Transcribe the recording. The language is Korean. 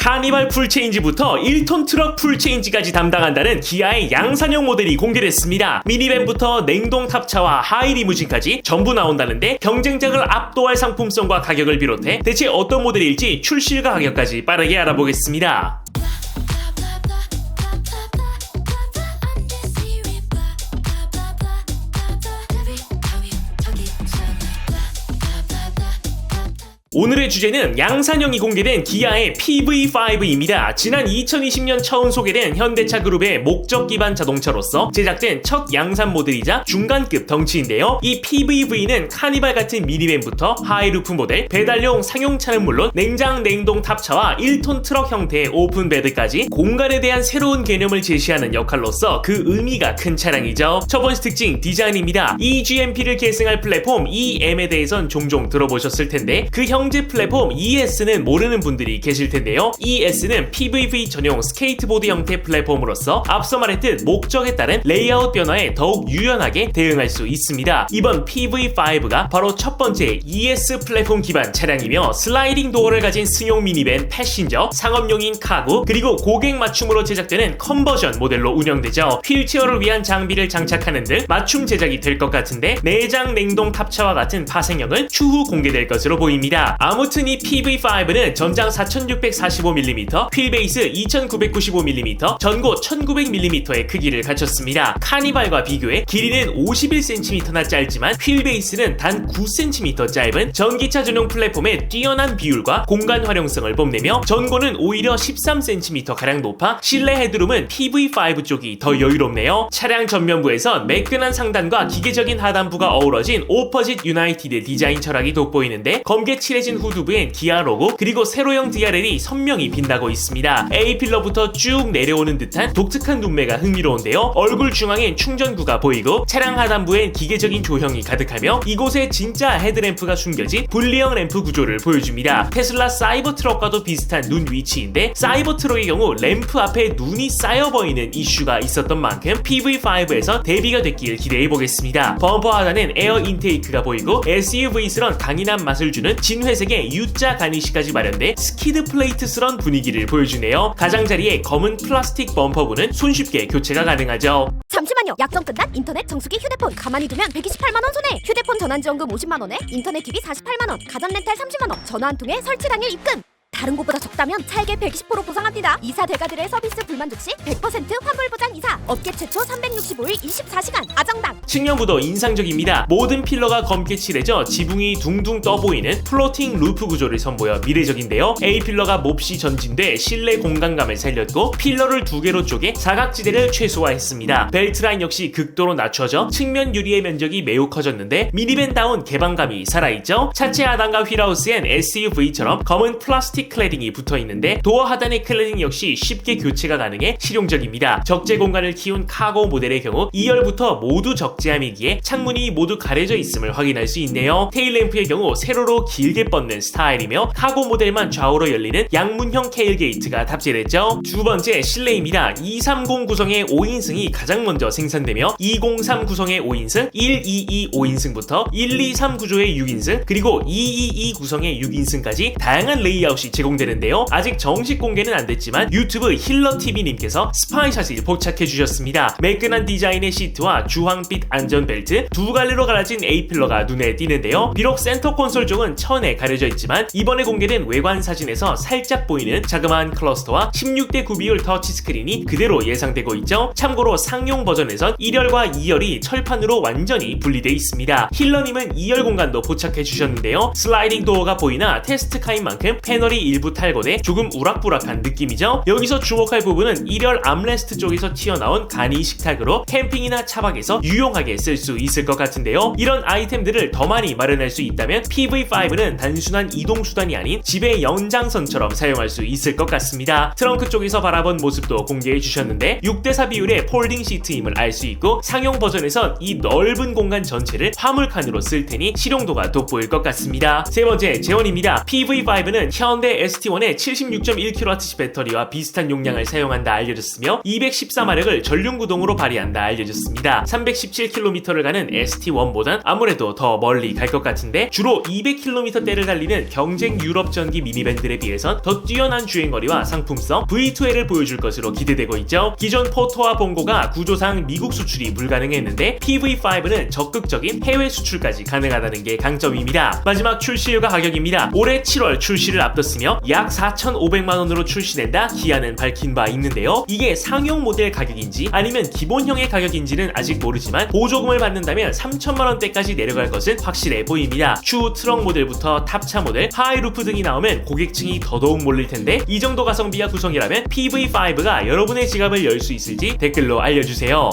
카니발 풀체인지부터 1톤 트럭 풀체인지까지 담당한다는 기아의 양산형 모델이 공개됐습니다. 미니밴부터 냉동 탑차와 하이 리무진까지 전부 나온다는데 경쟁작을 압도할 상품성과 가격을 비롯해 대체 어떤 모델일지 출시일과 가격까지 빠르게 알아보겠습니다. 오늘의 주제는 양산형이 공개된 기아의 PV5입니다. 지난 2020년 처음 소개된 현대차 그룹의 목적 기반 자동차로서 제작된 첫 양산 모델이자 중간급 덩치인데요. 이 PVV는 카니발 같은 미니밴부터 하이루프 모델, 배달용 상용차는 물론 냉장 냉동 탑차와 1톤 트럭 형태의 오픈 베드까지 공간에 대한 새로운 개념을 제시하는 역할로서 그 의미가 큰 차량이죠. 첫 번째 특징 디자인입니다. eGMP를 계승할 플랫폼 EM에 대해선 종종 들어보셨을 텐데 그형 제 플랫폼 ES는 모르는 분들이 계실 텐데요. ES는 PVV 전용 스케이트보드 형태 플랫폼으로서 앞서 말했듯 목적에 따른 레이아웃 변화에 더욱 유연하게 대응할 수 있습니다. 이번 PV5가 바로 첫 번째 ES 플랫폼 기반 차량이며 슬라이딩 도어를 가진 승용 미니밴 패신저, 상업용인 카고, 그리고 고객 맞춤으로 제작되는 컨버전 모델로 운영되죠. 휠체어를 위한 장비를 장착하는 등 맞춤 제작이 될 것 같은데 내장 냉동 탑차와 같은 파생형은 추후 공개될 것으로 보입니다. 아무튼 이 PV5는 전장 4645mm, 휠 베이스 2995mm, 전고 1900mm의 크기를 갖췄습니다. 카니발과 비교해 길이는 51cm나 짧지만 휠 베이스는 단 9cm 짧은 전기차 전용 플랫폼의 뛰어난 비율과 공간 활용성을 뽐내며 전고는 오히려 13cm 가량 높아 실내 헤드룸은 PV5 쪽이 더 여유롭네요. 차량 전면부에선 매끈한 상단과 기계적인 하단부가 어우러진 오퍼짓 유나이티드 디자인 철학이 돋보이는데 검게 칠해 진 후두부엔 기아 로고 그리고 세로형 DRL이 선명히 빛나고 있습니다. A 필러부터 쭉 내려오는 듯한 독특한 눈매가 흥미로운데요. 얼굴 중앙엔 충전구가 보이고 차량 하단부엔 기계적인 조형이 가득하며 이곳에 진짜 헤드램프가 숨겨진 분리형 램프 구조를 보여줍니다. 테슬라 사이버 트럭과도 비슷한 눈 위치인데 사이버 트럭의 경우 램프 앞에 눈이 쌓여 보이는 이슈가 있었던 만큼 PV5에서 대비가 됐길 기대해 보겠습니다. 범퍼 하단엔 에어 인테이크가 보이고 SUV스런 강인한 맛을 주는 진회 색의 U자 가니시까지 마련돼 스키드 플레이트스런 분위기를 보여주네요. 가장자리에 검은 플라스틱 범퍼부는 손쉽게 교체가 가능하죠. 잠시만요. 약정 끝난 인터넷 정수기 휴대폰 가만히 두면 128만 원 손해. 휴대폰 전환 지원금 50만 원에 인터넷 TV 48만 원, 가전 렌탈 30만 원, 전화 한 통에 설치 당일 입금. 다른 곳보다 적다면 차액의 120% 보상합니다. 이사 대가들의 서비스 불만족 시 100% 환불 보장 이사. 업계 최초 365일 24시간 아정당. 측면부도 인상적입니다. 모든 필러가 검게 칠해져 지붕이 둥둥 떠 보이는 플로팅 루프 구조를 선보여 미래적인데요. A 필러가 몹시 전진돼 실내 공간감을 살렸고 필러를 두 개로 쪼개 사각지대를 최소화했습니다. 벨트 라인 역시 극도로 낮춰져 측면 유리의 면적이 매우 커졌는데 미니밴다운 개방감이 살아있죠. 차체 하단과 휠하우스엔 SUV처럼 검은 플라스틱 클래딩이 붙어 있는데 도어 하단의 클래딩 역시 쉽게 교체가 가능해 실용적입니다. 적재 공간을 키운 카고 모델의 경우 2열부터 모두 적재함이기에 창문이 모두 가려져 있음을 확인할 수 있네요. 테일램프의 경우 세로로 길게 뻗는 스타일이며 카고 모델만 좌우로 열리는 양문형 케일 게이트가 탑재됐죠. 두 번째 실내입니다. 230 구성의 5인승이 가장 먼저 생산되며 203 구성의 5인승, 122 5인승부터 123 구조의 6인승, 그리고 222 구성의 6인승까지 다양한 레이아웃이 제공되는데요. 아직 정식 공개는 안 됐지만 유튜브 힐러TV님께서 스파이샷을 포착해 주셨습니다. 매끈한 디자인의 시트와 주황빛 안전벨트, 두 갈래로 갈라진 A필러가 눈에 띄는데요. 비록 센터 콘솔 쪽은 천에 가려져 있지만 이번에 공개된 외관 사진에서 살짝 보이는 자그마한 클러스터와 16대 9 비율 터치 스크린이 그대로 예상되고 있죠. 참고로 상용 버전에선 1열과 2열이 철판으로 완전히 분리돼 있습니다. 힐러님은 2열 공간도 포착해 주셨는데요. 슬라이딩 도어가 보이나 테스트 카인 만큼 패널이 일부 탈거돼 조금 우락부락한 느낌이죠. 여기서 주목할 부분은 1열 암레스트 쪽에서 튀어나온 간이 식탁으로 캠핑이나 차박에서 유용하게 쓸 수 있을 것 같은데요. 이런 아이템들을 더 많이 마련할 수 있다면 PV5는 단순한 이동 수단이 아닌 집의 연장선처럼 사용할 수 있을 것 같습니다. 트렁크 쪽에서 바라본 모습도 공개해 주셨는데 6대4 비율의 폴딩 시트임을 알 수 있고 상용 버전에선 이 넓은 공간 전체를 화물칸으로 쓸 테니 실용도가 돋보일 것 같습니다. 세 번째 재원입니다. PV5는 현대 원래 ST1의 76.1kWh 배터리와 비슷한 용량을 사용한다 알려졌으며 214마력을 전륜 구동으로 발휘한다 알려졌습니다. 317km를 가는 ST1보단 아무래도 더 멀리 갈 것 같은데 주로 200km대를 달리는 경쟁 유럽 전기 미니밴들에 비해선 더 뛰어난 주행거리와 상품성 V2L을 보여줄 것으로 기대되고 있죠. 기존 포토와 봉고가 구조상 미국 수출이 불가능했는데 PV5는 적극적인 해외 수출까지 가능하다는 게 강점입니다. 마지막 출시일과 가격입니다. 올해 7월 출시를 앞뒀 으며 약 4,500만 원으로 출시된다 기아는 밝힌 바 있는데요. 이게 상용 모델 가격인지 아니면 기본형의 가격인지는 아직 모르지만 보조금을 받는다면 3천만 원대까지 내려갈 것은 확실해 보입니다. 추후 트럭 모델부터 탑차 모델, 하이루프 등이 나오면 고객층이 더더욱 몰릴 텐데 이 정도 가성비가 구성이라면 PV5가 여러분의 지갑을 열 수 있을지 댓글로 알려주세요.